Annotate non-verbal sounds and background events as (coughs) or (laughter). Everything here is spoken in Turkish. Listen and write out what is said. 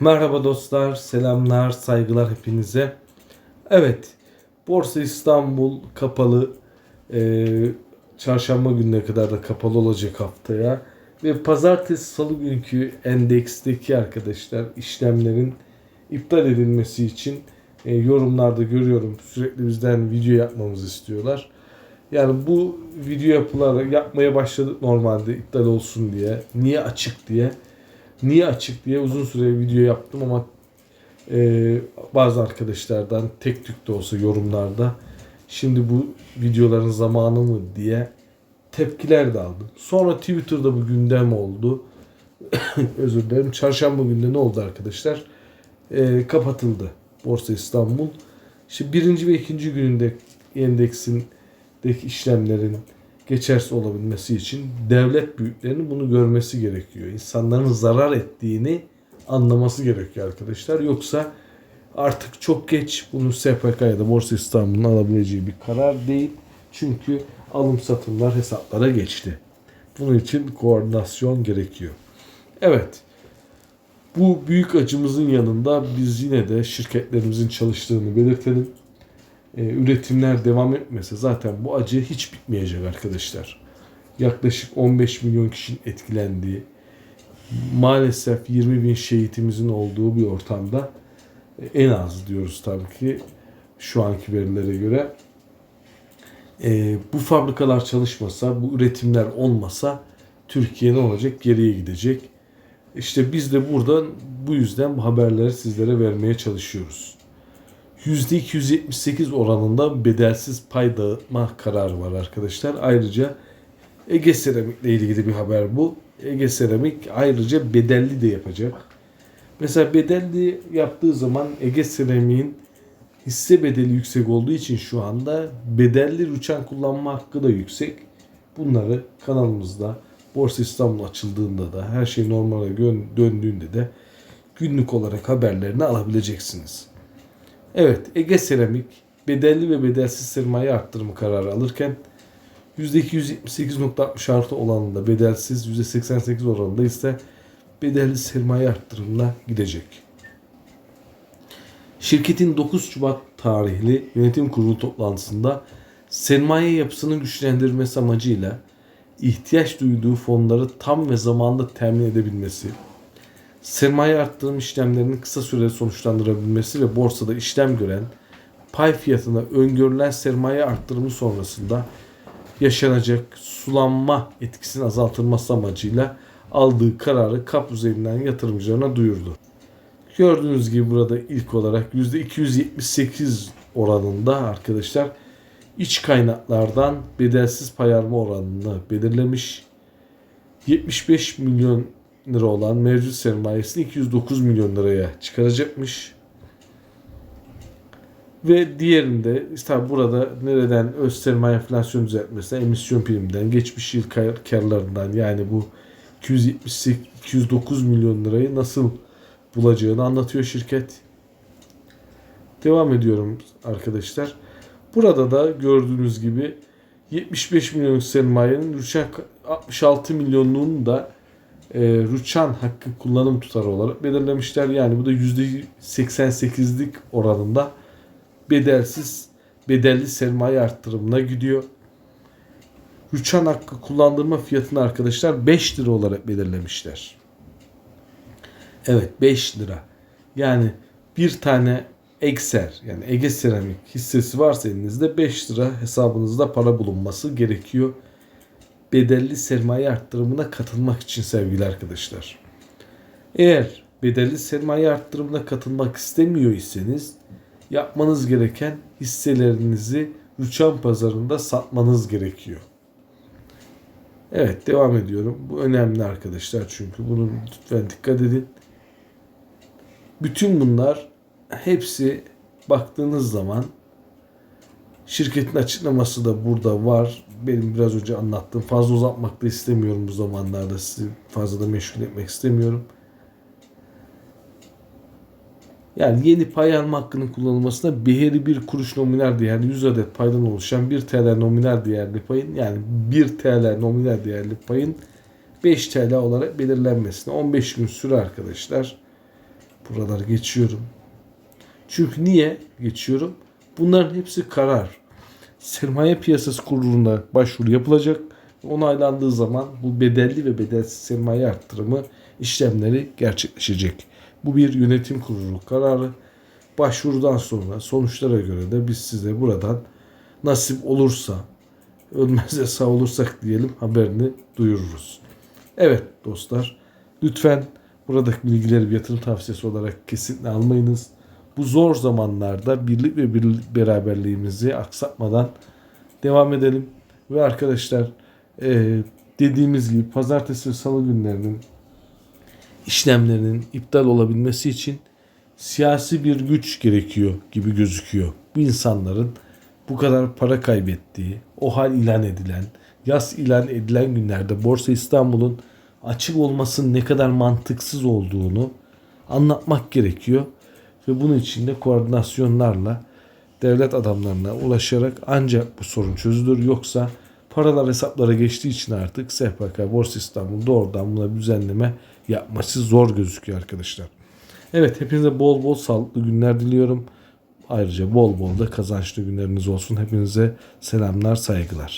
Merhaba dostlar, selamlar, saygılar hepinize. Evet, Borsa İstanbul kapalı. Ee, çarşamba gününe kadar da kapalı olacak haftaya. Ve pazartesi salı günkü endeksteki arkadaşlar işlemlerin iptal edilmesi için e, yorumlarda görüyorum. Sürekli bizden video yapmamızı istiyorlar. Yani bu video yapılar yapmaya başladık normalde iptal olsun diye. Niye açık diye. Niye açık diye uzun süre video yaptım ama e, bazı arkadaşlardan tek tük de olsa yorumlarda şimdi bu videoların zamanı mı diye tepkiler de aldım. Sonra Twitter'da bu gündem oldu. (coughs) Özür dilerim. Çarşamba günde ne oldu arkadaşlar? E, kapatıldı Borsa İstanbul. İşte birinci ve ikinci gününde endeksin işlemlerin geçersiz olabilmesi için devlet büyüklerinin bunu görmesi gerekiyor. İnsanların zarar ettiğini anlaması gerekiyor arkadaşlar. Yoksa artık çok geç bunu SPK ya da Borsa İstanbul'un alabileceği bir karar değil. Çünkü alım satımlar hesaplara geçti. Bunun için koordinasyon gerekiyor. Evet. Bu büyük acımızın yanında biz yine de şirketlerimizin çalıştığını belirtelim e, üretimler devam etmese zaten bu acı hiç bitmeyecek arkadaşlar. Yaklaşık 15 milyon kişinin etkilendiği, maalesef 20 bin şehitimizin olduğu bir ortamda e, en az diyoruz tabii ki şu anki verilere göre. E, bu fabrikalar çalışmasa, bu üretimler olmasa Türkiye ne olacak? Geriye gidecek. İşte biz de buradan bu yüzden bu haberleri sizlere vermeye çalışıyoruz. %278 oranında bedelsiz pay dağıtma kararı var arkadaşlar. Ayrıca Ege Seramik ile ilgili bir haber bu. Ege Seramik ayrıca bedelli de yapacak. Mesela bedelli yaptığı zaman Ege Seramik'in hisse bedeli yüksek olduğu için şu anda bedelli rüçhan kullanma hakkı da yüksek. Bunları kanalımızda Borsa İstanbul açıldığında da her şey normale döndüğünde de günlük olarak haberlerini alabileceksiniz. Evet Ege Seramik bedelli ve bedelsiz sermaye arttırımı kararı alırken %278.66 oranında bedelsiz, %88 oranında ise bedelli sermaye arttırımına gidecek. Şirketin 9 Şubat tarihli yönetim kurulu toplantısında sermaye yapısının güçlendirilmesi amacıyla ihtiyaç duyduğu fonları tam ve zamanda temin edebilmesi, sermaye arttırım işlemlerinin kısa sürede sonuçlandırabilmesi ve borsada işlem gören pay fiyatına öngörülen sermaye arttırımı sonrasında yaşanacak sulanma etkisinin azaltılması amacıyla aldığı kararı kap üzerinden yatırımcılarına duyurdu. Gördüğünüz gibi burada ilk olarak %278 oranında arkadaşlar iç kaynaklardan bedelsiz pay alma oranını belirlemiş. 75 milyon lira olan mevcut sermayesini 209 milyon liraya çıkaracakmış. Ve diğerinde işte burada nereden öz sermaye enflasyon düzeltmesinden, emisyon priminden, geçmiş yıl karlarından yani bu 278 209 milyon lirayı nasıl bulacağını anlatıyor şirket. Devam ediyorum arkadaşlar. Burada da gördüğünüz gibi 75 milyon sermayenin 66 milyonluğunu da e, rüçhan hakkı kullanım tutarı olarak belirlemişler. Yani bu da %88'lik oranında bedelsiz bedelli sermaye arttırımına gidiyor. Rüçhan hakkı kullandırma fiyatını arkadaşlar 5 lira olarak belirlemişler. Evet 5 lira. Yani bir tane Ekser yani Ege Seramik hissesi varsa elinizde 5 lira hesabınızda para bulunması gerekiyor bedelli sermaye arttırımına katılmak için sevgili arkadaşlar. Eğer bedelli sermaye arttırımına katılmak istemiyor iseniz yapmanız gereken hisselerinizi rüçhan pazarında satmanız gerekiyor. Evet devam ediyorum. Bu önemli arkadaşlar çünkü bunu lütfen dikkat edin. Bütün bunlar hepsi baktığınız zaman şirketin açıklaması da burada var benim biraz önce anlattığım fazla uzatmak da istemiyorum bu zamanlarda sizi fazla da meşgul etmek istemiyorum. Yani yeni pay alma hakkının kullanılmasına beheri bir kuruş nominal değerli 100 adet paydan oluşan 1 TL nominal değerli payın yani 1 TL nominal değerli payın 5 TL olarak belirlenmesine 15 gün süre arkadaşlar. Buraları geçiyorum. Çünkü niye geçiyorum? Bunların hepsi karar. Sermaye piyasası kuruluna başvuru yapılacak. Onaylandığı zaman bu bedelli ve bedelsiz sermaye arttırımı işlemleri gerçekleşecek. Bu bir yönetim kurulu kararı. Başvurudan sonra sonuçlara göre de biz size buradan nasip olursa ölmezse sağ olursak diyelim haberini duyururuz. Evet dostlar lütfen buradaki bilgileri bir yatırım tavsiyesi olarak kesinlikle almayınız. Bu zor zamanlarda birlik ve bir beraberliğimizi aksatmadan devam edelim. Ve arkadaşlar e, dediğimiz gibi pazartesi ve salı günlerinin işlemlerinin iptal olabilmesi için siyasi bir güç gerekiyor gibi gözüküyor. Bu insanların bu kadar para kaybettiği, o hal ilan edilen, yaz ilan edilen günlerde Borsa İstanbul'un açık olmasının ne kadar mantıksız olduğunu anlatmak gerekiyor. Ve bunun için de koordinasyonlarla devlet adamlarına ulaşarak ancak bu sorun çözülür. Yoksa paralar hesaplara geçtiği için artık SPK, Borsa İstanbul doğrudan buna düzenleme yapması zor gözüküyor arkadaşlar. Evet hepinize bol bol sağlıklı günler diliyorum. Ayrıca bol bol da kazançlı günleriniz olsun. Hepinize selamlar, saygılar.